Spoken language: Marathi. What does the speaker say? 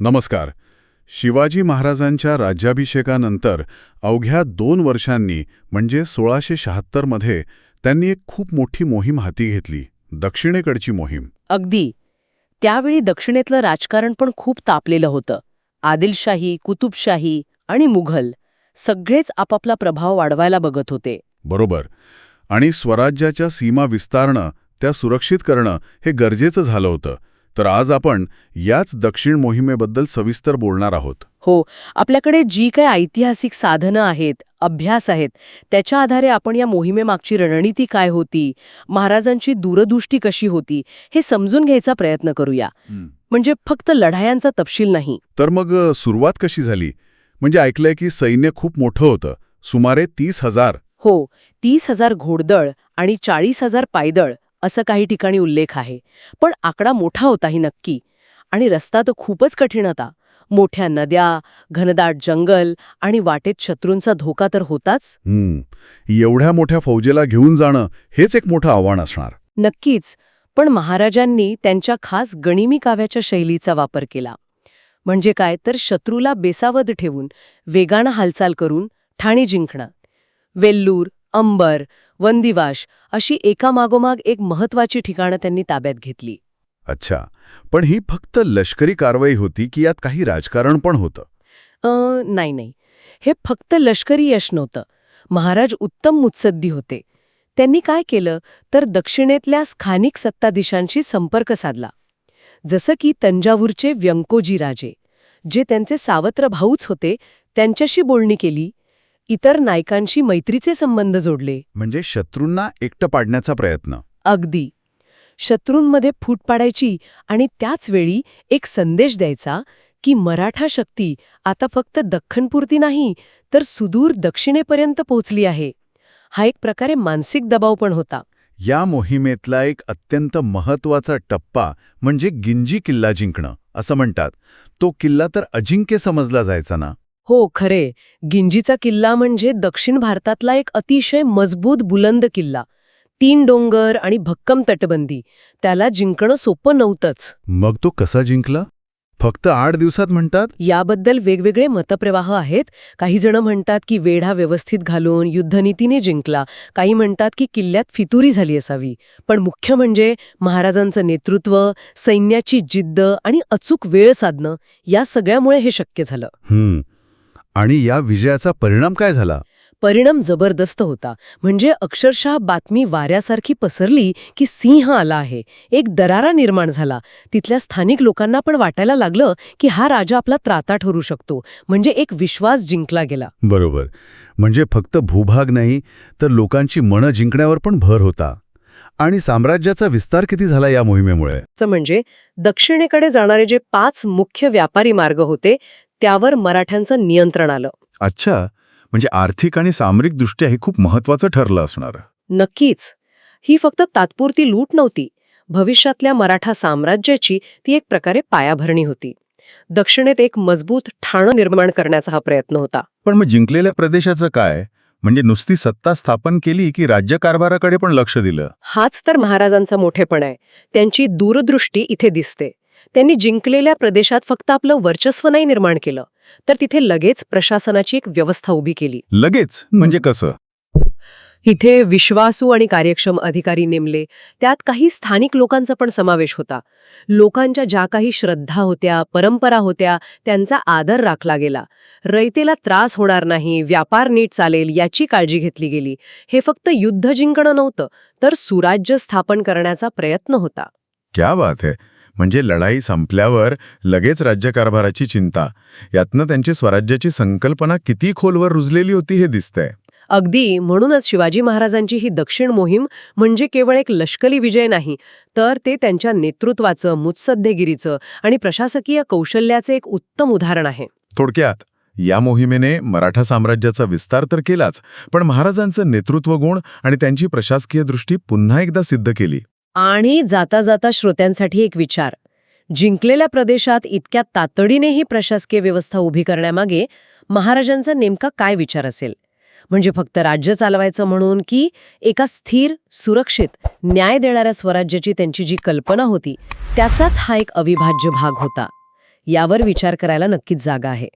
नमस्कार. शिवाजी महाराजांच्या राज्याभिषेकानंतर अवघ्या दोन वर्षांनी म्हणजे सोळाशे शहात्तरमध्ये त्यांनी एक खूप मोठी मोहीम हाती घेतली दक्षिणेकडची मोहीम. अगदी. त्यावेळी दक्षिणेतलं राजकारण पण खूप तापलेलं होतं. आदिलशाही कुतुबशाही आणि मुघल सगळेच आपापला प्रभाव वाढवायला बघत होते. बरोबर. आणि स्वराज्याच्या सीमा विस्तारणं त्या सुरक्षित करणं हे गरजेचं झालं होतं. तर आज आपण याच दक्षिण मोहिमेबद्दल सविस्तर बोलणार आहोत. हो आपल्याकडे जी काही ऐतिहासिक साधनं आहेत अभ्यास आहेत त्याच्या आधारे आपण या मोहिमेमागची रणनीती काय होती महाराजांची दूरदृष्टी कशी होती हे समजून घ्यायचा प्रयत्न करूया. म्हणजे फक्त लढायांचा तपशील नाही. तर मग सुरुवात कशी झाली? म्हणजे ऐकलंय की सैन्य खूप मोठं होतं सुमारे तीस हजार. हो तीस हजार घोडदळ आणि चाळीस हजार पायदळ असं काही ठिकाणी उल्लेख आहे. पण आकडा मोठा होताही नक्की. आणि रस्ता तर खूपच कठीण होता. मोठ्या नद्या घनदाट जंगल आणि वाटेत शत्रूंचा धोका तर होताच? एवढ्या मोठ्या फौजेला घेऊन जाणं हेच एक मोठं आव्हान असणार. नक्कीच. पण महाराजांनी त्यांच्या खास गणिमी काव्याच्या शैलीचा वापर केला. म्हणजे काय? तर शत्रूला बेसावध ठेवून वेगानं हालचाल करून ठाणी जिंकणं. वेल्लूर अंबर वंदिवाश अशी एकामागोमाग एक महत्वाची ठिकाणं त्यांनी ताब्यात घेतली. अच्छा पण ही फक्त लष्करी कारवाई होती की यात काही राजकारण पण होतं? अ, नाही नाही. हे फक्त लष्करी यश नव्हतं. महाराज उत्तम मुत्सद्दी होते. त्यांनी काय केलं तर दक्षिणेतल्या स्थानिक सत्ताधीशांशी संपर्क साधला. जसं की तंजावूरचे व्यंकोजी राजे जे त्यांचे सावत्र भाऊच होते त्यांच्याशी बोलणी केली इतर नायकांशी मैत्रीचे संबंध जोडले. म्हणजे शत्रूंना एकटं पाडण्याचा प्रयत्न. अगदी. शत्रूंमध्ये फूट पाडायची आणि त्याच वेळी एक संदेश द्यायचा की मराठा शक्ती आता फक्त दख्खनपुरती नाही तर सुदूर दक्षिणेपर्यंत पोहोचली आहे. हा एक प्रकारे मानसिक दबाव पण होता. या मोहिमेतला एक अत्यंत महत्त्वाचा टप्पा म्हणजे गिंजी किल्ला जिंकणं असं म्हणतात. तो किल्ला तर अजिंक्य समजला जायचा ना? हो खरे. गिंजीचा किल्ला म्हणजे दक्षिण भारतातला एक अतिशय मजबूत बुलंद किल्ला. तीन डोंगर आणि भक्कम तटबंदी. त्याला जिंकणं सोपं नव्हतंच. मग तो कसा जिंकला? फक्त आठ दिवसात म्हणतात? याबद्दल वेगवेगळे मतप्रवाह आहेत. काही जण म्हणतात की वेढा व्यवस्थित घालून युद्धनीतीने जिंकला. काही म्हणतात की किल्ल्यात फितुरी झाली असावी. पण मुख्य म्हणजे महाराजांचं नेतृत्व सैन्याची जिद्द आणि अचूक वेळ साधणं या सगळ्यामुळे हे शक्य झालं. आणि या विजयाचा परिणाम काय झाला? परिणाम जबरदस्त होता. म्हणजे अक्षरशः बातमी वाऱ्यासारखी पसरली की सिंह आला आहे. एक दरारा निर्माण झाला. तिथल्या स्थानिक लोकांना पण वाटायला लागलं की हा राजा आपला त्राता ठरू शकतो. म्हणजे एक विश्वास जिंकला गेला. बरोबर. म्हणजे फक्त भूभाग नाही तर लोकांची मनं जिंकण्यावर पण भर होता. आणि साम्राज्याचा विस्तार किती झाला या मोहिमेमुळे? म्हणजे दक्षिणेकडे जाणारे जे पाच मुख्य व्यापारी मार्ग होते त्यावर मराठ्यांचं नियंत्रण आलं. अच्छा. म्हणजे आर्थिक आणि सामरिक दृष्ट्या हे खूप महत्वाचं ठरलं असणार. नक्कीच. ही फक्त तात्पुरती लूट नव्हती. भविष्यातल्या मराठा साम्राज्याची ती एक प्रकारे पायाभरणी होती. दक्षिणेत एक मजबूत ठाणं निर्माण करण्याचा हा प्रयत्न होता. पण मग जिंकलेल्या प्रदेशाचं काय? म्हणजे नुसती सत्ता स्थापन केली की राज्यकारभाराकडे पण लक्ष दिलं? हाच तर महाराजांचा मोठेपण आहे. त्यांची दूरदृष्टी इथे दिसते. त्यांनी जिंकलेल्या प्रदेशात फक्त आपलं वर्चस्व नाही निर्माण केलं तर तिथे लगेच प्रशासनाची एक व्यवस्था उभी केली. लगेच? म्हणजे कसं? इथे विश्वासू आणि कार्यक्षम अधिकारी नेमले. त्यात काही स्थानिक लोकांचा पण समावेश होता. लोकांच्या ज्या काही श्रद्धा होत्या परंपरा होत्या त्यांचा आदर राखला गेला. रयतेला त्रास होणार नाही व्यापार नीट चालेल याची काळजी घेतली गेली. हे फक्त युद्ध जिंकणं नव्हतं तर सुराज्य स्थापन करण्याचा प्रयत्न होता. क्या बात आहे म्हणजे लढाई संपल्यावर लगेच राज्यकारभाराची चिंता. यातनं त्यांची स्वराज्याची संकल्पना किती खोलवर रुजलेली होती हे दिसतंय. अगदी म्हणूनच शिवाजी महाराजांची ही दक्षिण मोहीम म्हणजे केवळ एक लष्करी विजय नाही तर ते त्यांच्या नेतृत्वाचं मुत्सद्देगिरीचं आणि प्रशासकीय कौशल्याचे एक उत्तम उदाहरण आहे. थोडक्यात या मोहिमेने मराठा साम्राज्याचा विस्तार तर केलाच पण महाराजांचं नेतृत्व गुण आणि त्यांची प्रशासकीय दृष्टी पुन्हा एकदा सिद्ध केली. आणि जाता जाता श्रोत्यांसाठी एक विचार. जिंकलेल्या प्रदेशात इतक्या तातडीने ही प्रशासकीय व्यवस्था उभी करण्यामागे महाराजांचा नेमका काय विचार असेल? म्हणजे फक्त राज्य चालवायचं म्हणून की एका स्थिर सुरक्षित न्याय देणाऱ्या स्वराज्याची त्यांची जी कल्पना होती त्याचाच हा एक अविभाज्य भाग होता. यावर विचार करायला नक्कीच जागा आहे.